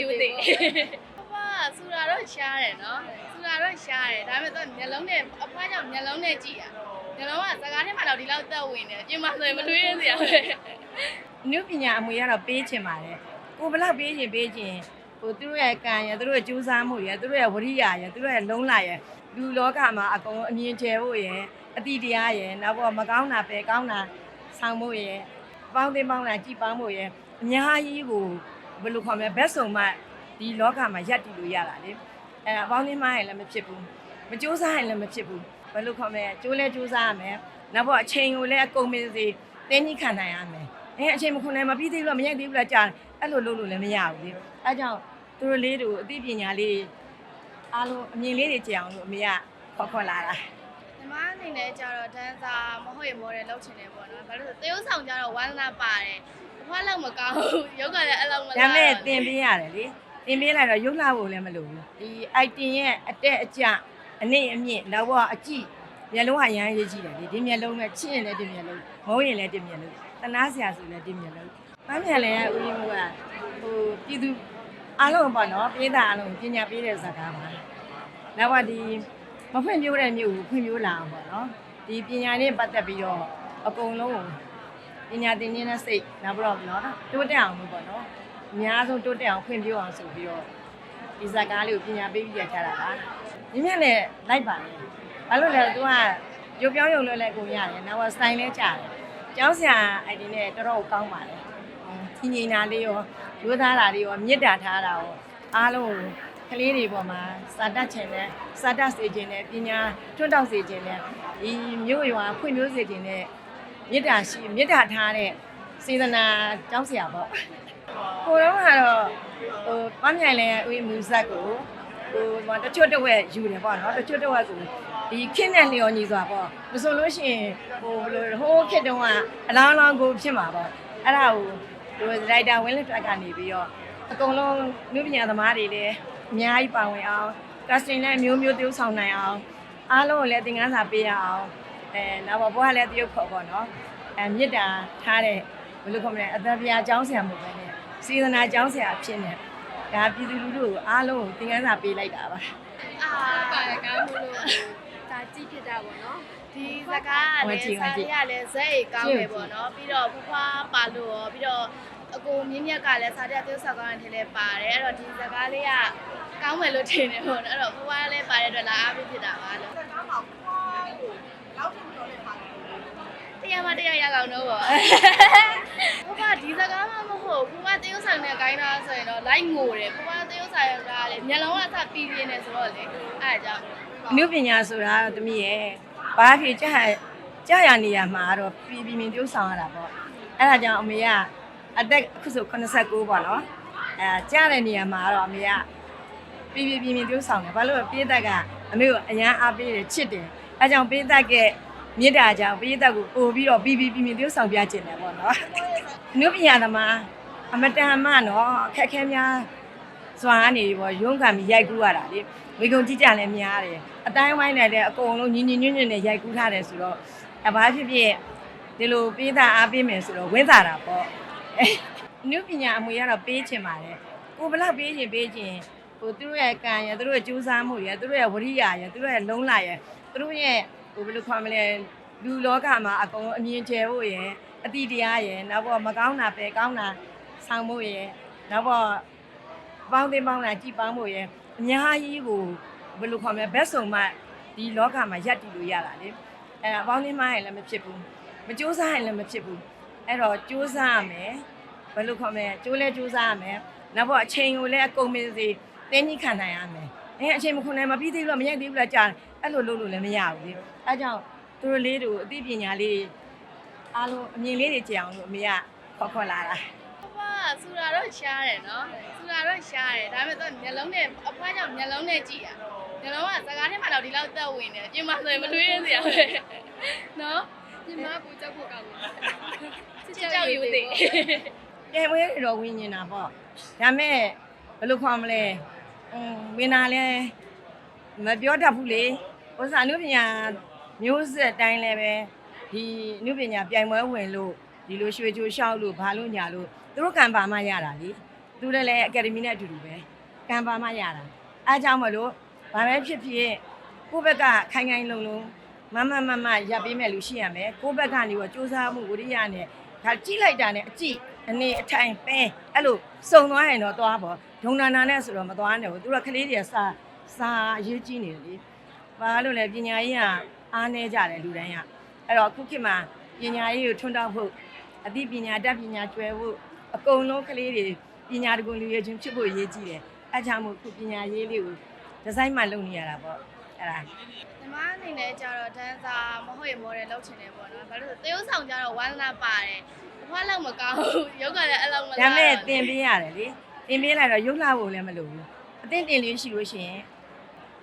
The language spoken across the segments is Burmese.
ယူသေးဘွားဆူတာတော့ရှားတယ်နော်ဆူတာတော့ရှားတယ်ဒါပေမဲ့သူမျက်လုံးနဲ့အဖွားကြောင့်မျက်လုံးနဲ့ကြည့်ရမျက်လုံးကစကားထဲမှာတော့ဒီလောက်တက်ဝင်တယ်ပြင်မှာဆိုရင်မတွေးရစရာပဲနုပညာအမွေကတော့ပေးချင်ပါတယ်ကိုဘလောက်ပေးချင်ပေးချင်ဟိုသူတို့ရဲ့ကံရယ်သူတို့ရဲ့ကြိုးစားမှုရယ်သူတို့ရဲ့ဝရိယရယ်သူတို့ရဲ့လုံးလာရယ်လူလောကမှာအကုန်အမြင်ကျယ်ဖို့ရယ်အတိတရားရယ်နောက်တော့မကောင်းတာပဲကောင်းတာဆောင်ဖို့ရယ်ပေါင်းသိပေါင်းတာကြည်ပေါင်းဖို့ရယ်အများကြီးကို ဘယ်လိုခေါ်မလဲဘက်ဆုံးမှဒီလောကမှာရပ်တည်လို့ရတာလေအဲအပေါင်းသိမရင်လည်းမဖြစ်ဘူးမကြိုးစားရင်လည်းမဖြစ်ဘူးဘယ်လိုခေါ်မလဲကြိုးလဲကြိုးစားရမယ်နောက်တော့အချိန်ကိုလည်းအကုန်မင်းစီတင်းကြီးခံနိုင်ရမယ်အဲအချိန်မခွန်နိုင်မပြီးသေးဘူးလားမရိုက်သေးဘူးလားကြာအဲ့လိုလုပ်လို့လည်းမရဘူးလေအဲကြောင့်သူတို့လေးတို့အသိပညာလေးအားလုံးအမြင်လေးတွေကြည့်အောင်လို့အမေကခေါ်ခေါ်လာတာညီမအနေနဲ့ကျတော့ဒန်ဆာမဟုတ်ရင်မော်ဒယ်လုပ်ချင်တယ်ပေါ့နော်ဘာလို့လဲဆိုသရုပ်ဆောင်ကျတော့ဝန္ဒနာပါတယ်အ ဖွားလောက်မကောင်းဘူးရုပ်ကလည်းအဲ့လောက်မလားဒါပေမဲ့တင်ပေးရတယ်လေတင်ပေးလိုက်တော့ရုပ်လှဖို့လည်းမလိုဘူးဒီအိုက်တင်ရဲ့အတက်အကျအနည်းအမြင့်နောက်ဘအကြည့်မျက်လုံးကရမ်းရေးကြည့်တယ်လေဒီမျက်လုံးနဲ့ချစ်ရင်လည်းဒီမျက်လုံးမဟုတ်ရင်လည်းဒီမျက်လုံးတနာစရာဆိုလည်းဒီမျက်လုံးပန်းမြန်လည်းဦးကြီးမိုးကဟိုပြည်သူအားလုံးပေါ့နော်ပြည်သားအားလုံးပညာပေးတဲ့ဇာတ်ကားပါနောက်ကဒီမဖွင့်ပြိုးတဲ့မြို့ကိုဖွင့်ပြိုးလာအောင်ပေါ့နော်ဒီပညာနဲ့ပတ်သက်ပြီးတော့အကုန်လုံး ပညာသင်ခြင်းနဲ့စိတ်နောက်ပြီးတော့နော်တိုးတက်အောင်လို့ပေါ့နော်အများဆုံးတိုးတက်အောင်ဖွင့်ပြိုးအောင်ဆိုပြီးတော့ဒီဇာတ်ကားလေးကိုပညာပေးပြီးရထားတာပါမြင်မြတ်နဲ့လိုက်ပါလေဘာလို့လဲသူကရုပ်ပြောင်းရုံလွယ်လဲကိုရတယ်နောက်ကစတိုင်လဲကြားတယ်ကျောင်းဆရာအဲ့ဒီနဲ့တော်တော်ကောင်းပါလေထင်ငိနာလေးရောရိုးသားတာလေးရောမြစ်တာထားတာရောအားလုံးကိုကလေးတွေပေါ်မှာစာတတ်ချင်တဲ့စာတတ်စေခြင်းနဲ့ပညာထွန်းတောက်စေခြင်းနဲ့ဒီမျိုးရွာဖွံ့ဖြိုးစေခြင်းနဲ့ မေတ္တာရှိမေတ္တာထားတဲ့စေတနာကျောင်းဆရာပေါ့ကိုတော့ကတော့ဟိုပန်းမြိုင်လဲဦးမူဆက်ကိုဟိုတချို့တစ်ဝက်ယူတယ်ပေါ့နော်တချို့တစ်ဝက်ကိုဒီခင်းတဲ့လျော်ညီစွာပေါ့မဆိုလို့ရှိရင်ဟိုဘယ်လိုဟိုးခစ်တုံးကအလောင်းလောင်းကိုဖြစ်မှာပေါ့အဲ့ဒါကိုဟိုရိုက်တာဝင်းလက်ထက်ကနေပြီးတော့အကုန်လုံးနုပညာသမားတွေလည်းအများကြီးပါဝင်အောင်ကတ်စတင်လည်းမျိုးမျိုး tiêu ဆောင်နိုင်အောင်အားလုံးကိုလည်းသင်ခန်းစာပေးရအောင် အဲနောက်ဘဘွားလည်းတရုပ်ခေါ်ပေါ့နော်အဲမြစ်တာထားတဲ့ဘယ်လိုခေါ်မလဲအသက်ပြားကျောင်းဆရာမဟုတ်ပဲနဲ့စေတနာကျောင်းဆရာအဖြစ်နဲ့ဒါပြည်သူလူထုကိုအားလုံးကိုသင်ခန်းစာပေးလိုက်တာပါအာပါရကောင်းလို့ဒါကြည့်ဖြစ်တာပေါ့နော်ဒီစကားကလည်းစာရကလည်းဇက်အိကောင်းတယ်ပေါ့နော်ပြီးတော့ဖဖွားပါလို့ရောပြီးတော့အကိုမြင့်မြတ်ကလည်းစာတက်သရုပ်ဆောင်ကောင်းတဲ့ထဲလဲပါတယ်အဲ့တော့ဒီစကားလေးကကောင်းမယ်လို့ထင်တယ်ပေါ့နော်အဲ့တော့ဖဖွားလည်းပါတဲ့အတွက်လာအားပေးဖြစ်တာပါလို့တရား မတရားရအောင်တော့ပေါ့ဖဖွားဒီစကားမှမဟုတ်ဖဖွားသရုပ်ဆောင်နဲ့ဂိုင်းတာဆိုရင်တော့လိုက်ငိုတယ်ဖဖွားသရုပ်ဆောင်ကလည်းမျက်လုံးကအစပြီးပြင်းနေဆိုတော့လေအဲ့ဒါကြောင့်အနုပညာဆိုတာတော့သမီးရဲ့ဘာဖြစ်ကြာကြာရနေရမှာတော့ပြည်ပြည်မြင်ပြုဆောင်ရတာပေါ့အဲ့ဒါကြောင့်အမေကအသက်အခုဆို89ပေါ့နော်အဲကြာတဲ့နေရာမှာတော့အမေကပြည်ပြည်ပြည်မြင်ပြုဆောင်တယ်ဘာလို့လဲပြည်သက်က အမေကိုအရန်အားပေးတယ်ချစ်တယ်အဲကြောင့်ပြည်သက်က မြစ်တာကြောင့်ပြည်သက်ကိုပို့ပြီးတော့ပြည်ပြည်ပြည်မြင်ပြုဆောင်ပြခြင်းတယ်ပေါ့နော်အနုပညာသမားအမတန်မှနော်အခက်အခဲများစွာကနေပြီးပေါ့ရုံးခံပြီးရိုက်ကူးရတာလေဝေကုံကြည့်ကြလည်းများတယ်အတိုင်းဝိုင်းနဲ့လည်းအကုန်လုံးညီညီညွတ်ညွတ်နဲ့ရိုက်ကူးထားတယ်ဆိုတော့အဘာဖြစ်ဖြစ်ဒီလိုပေးတာအားပေးမယ်ဆိုတော့ဝင်းသာတာပေါ့အဲအနုပညာအမွေကတော့ပေးချင်ပါတယ်ကိုဘလောက်ပေးချင်ပေးချင်ဟိုသူတို့ရဲ့ကံရယ်သူတို့ရဲ့ကြိုးစားမှုရယ်သူတို့ရဲ့ဝရိယရယ်သူတို့ရဲ့လုံးလာရယ်သူတို့ရဲ့ဟို ဘယ်လိုခေါ်မလဲလူလောကမှာအကုန်အမြင်ကျယ်ဖို့ရယ်အတိတရားရယ်နောက်တော့မကောင်းတာပဲကောင်းတာဆောင်ဖို့ရယ်နောက်တော့ပေါင်းသိပေါင်းတာကြည်ပေါင်းဖို့ရယ်အများကြီးကိုဘယ်လိုခေါ်မလဲဘက်ဆုံးမှဒီလောကမှာရပ်တည်လို့ရတာလေအဲအပေါင်းသိမရင်လည်းမဖြစ်ဘူးမကြိုးစားရင်လည်းမဖြစ်ဘူးအဲ့တော့ကြိုးစားရမယ်ဘယ်လိုခေါ်မလဲကြိုးလဲကြိုးစားရမယ်နောက်တော့အချိန်ကိုလည်းအကုန်မင်းစီတင်းကြီးခံနိုင်ရမယ် အဲအချိန်မခွန်နိုင်မပြီးသေးဘူးလားမရိုက်သေးဘူးလားကြာအဲ့လိုလုပ်လို့လည်းမရဘူးလေအဲကြောင့်သူတို့လေးတို့အသိပညာလေးတွေအားလုံးအမြင်လေးတွေကြည့်အောင်လို့အမေကခေါ်ခေါ်လာတာဘွားဆူတာတော့ရှားတယ်နော်ဆူတာတော့ရှားတယ်ဒါပေမဲ့သူမျက်လုံးနဲ့အဖွားကြောင့်မျက်လုံးနဲ့ကြည့်ရမျက်လုံးကစကားထဲမှာတော့ဒီလောက်တက်ဝင်တယ်ပြင်မှာဆိုရင်မတွေးရစရာပဲနော်ပြင်မှာပူကြောက်ဖို့ကောင်းတယ်ချစ်ကြောက်ယူသေးတဲဝဲတွေတော့ဝင်းနေတာပေါ့ဒါမဲ့ဘယ်လိုခေါ်မလဲ အင်းဝင်းတာလဲမပြောတတ်ဘူးလေဥစ္စာအနုပညာမျိုးဆက်တိုင်းလည်းပဲဒီအနုပညာပြိုင်ပွဲဝင်လို့ဒီလိုရွှေချိုးရှောက်လို့ဘာလို့ညာလို့သူတို့ကံပါမှရတာလေသူလည်းလည်းအကယ်ဒမီနဲ့အတူတူပဲကံပါမှရတာအဲအကြောင်းမလို့ဘာပဲဖြစ်ဖြစ်ကိုယ့်ဘက်ကခိုင်ခိုင်လုံလုံမမမမရပ်ပေးမဲ့လူရှိရမယ်ကိုယ့်ဘက်ကနေတော့စူးစမ်းမှုဝိရိယနဲ့ဒါကြိလိုက်တာနဲ့အကြည့် အနေအထိုင်ပဲအဲ့လိုစုံသွားရင်တော့သွားပေါ့ဒုံနာနာနဲ့ဆိုတော့မသွားနဲ့ဘူးသူကကလေးတွေကစာစာအရေးကြီးနေတယ်လေဘာလို့လဲပညာရေးကအားနေကြတယ်လူတိုင်းကအဲ့တော့အခုခေတ်မှာပညာရေးကိုထွန်းတောက်ဖို့အသိပညာတတ်ပညာကျွဲဖို့အကုန်လုံးကလေးတွေပညာတကွန်လူရဲ့ချင်းဖြစ်ဖို့အရေးကြီးတယ်အဲ့ကြောင့်မို့ခုပညာရေးလေးကိုဒီဇိုင်းမှလုပ်နေရတာပေါ့အဲ့ဒါညီမအနေနဲ့ကျတော့ဒန်ဆာမဟုတ်ရင်မော်ဒယ်လုပ်ချင်တယ်ပေါ့နော်ဘာလို့လဲဆိုသရုပ်ဆောင်ကျတော့ဝမ်းနာပါတယ် ဘွားလောက်မကောင်းဘူးရုပ်ကလည်းအဲ့လောက်မလားဒါမဲ့တင်ပေးရတယ်လေတင်ပေးလိုက်တော့ရုပ်လာဖို့လည်းမလိုဘူးအသင့်တင်လေးရှိလို့ရှိရင်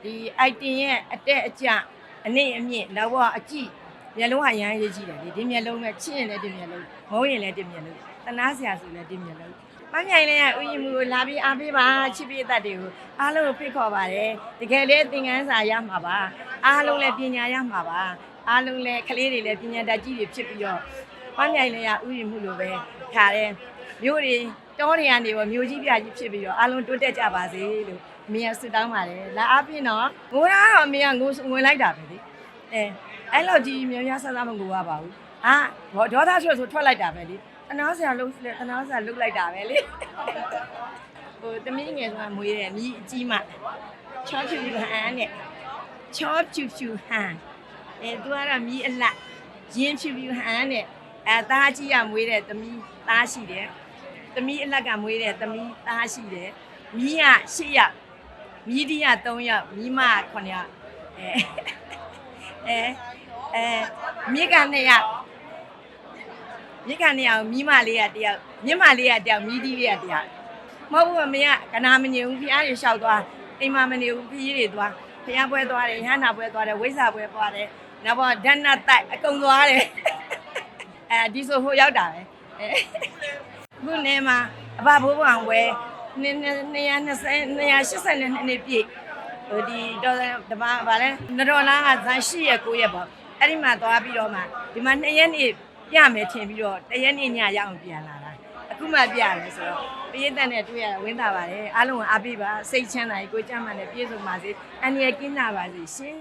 ဒီ item ရဲ့အတက်အကျအနေအမြင့်နောက်ဘောအကြည့်မျက်လုံးဟာရမ်းရေးကြည့်တယ်လေဒီမျက်လုံးပဲချစ်ရင်လည်းဒီမျက်လုံးမဟုတ်ရင်လည်းဒီမျက်လုံးတနာစရာဆိုလည်းဒီမျက်လုံးမမြိုင်လည်းဥယျာဉ်မှုကိုလာပြီးအားပေးပါချစ်ပြသက်တွေကိုအားလုံးကိုဖိတ်ခေါ်ပါတယ်တကယ်လည်းသင်ခန်းစာရမှာပါအားလုံးလည်းပညာရမှာပါအားလုံးလည်းကလေးတွေလည်းပညာတတ်ကြီးတွေဖြစ်ပြီးတော့။ ပန်းမြိုင်လည်းရဥယျာဉ်မှုလိုပဲခါတယ်မြို့တွေတောတွေကနေပေါ့မြို့ကြီးပြကြီးဖြစ်ပြီးတော့အားလုံးတိုးတက်ကြပါစေလို့အမေကဆုတောင်းပါတယ်။လာအပြင်းတော့ငိုတာတော့အမေကငိုငွေလိုက်တာပဲလေ။အဲအဲ့လောက်ကြီးများများဆဆမငိုရပါဘူး။အာဒေါဒေါသဆွဲဆိုထွက်လိုက်တာပဲလေ။အနာဆရာလှုပ်လေအနာဆရာလှုပ်လိုက်တာပဲလေ။ဟိုတမီးငယ်ဆိုတာမွေးတယ်မြည်အကြီးမှချောဖြူဖြူဟန်နဲ့ချောဖြူဖြူဟန်အဲသူကတော့မြည်အလတ်ရင်းဖြူဖြူဟန်နဲ့ အဲသားကြီးကမွေးတဲ့သမီးသားရှိတယ်။သမီးအလက်ကမွေးတဲ့သမီးသားရှိတယ်။မြီးက၈ယောက်။မြီးဒီက3ယောက်။မြီးမက9ယောက်။အဲအဲအဲမြစ်က2ယောက်။မြစ်က2ယောက်မြီးမလေးက1ယောက်။မြစ်မလေးက1ယောက်မြီးဒီလေးက1ယောက်။မဟုတ်ဘူးအမေကကနာမနေဘူးဖျားတွေလျှောက်သွားအိမ်မမနေဘူးဖီးတွေသွားဖျားပွဲသွားတယ်ရဟန္တာပွဲသွားတယ်ဝိဇ္ဇာပွဲသွားတယ်နောက်တော့ဓာတ်နတ်တိုက်အကုန်သွားတယ် အဲဒီဆိုဟိုရောက်တာပဲအဲခုနေမှာအဘဘိုးဘောင်ဝဲ220 280နှစ်ပြည့်ဟိုဒီတော့တပါဗာလဲနတော်လားကဇန်ရှိရ9ရက်ပေါ့အဲ့ဒီမှာသွားပြီးတော့မှဒီမှာ2ရက်နေ့ပြမယ်ထင်ပြီးတော့1ရက်နေ့ညရအောင်ပြန်လာတာအခုမှပြရတယ်ဆိုတော့ပြည့်တဲ့နဲ့တွေ့ရတာဝင်းတာပါတယ်အားလုံးအားပေးပါစိတ်ချမ်းသာကြီးကိုကြမ်းမှန်နဲ့ပြည့်စုံပါစေအန္တရာယ်ကင်းကြပါစေရှင်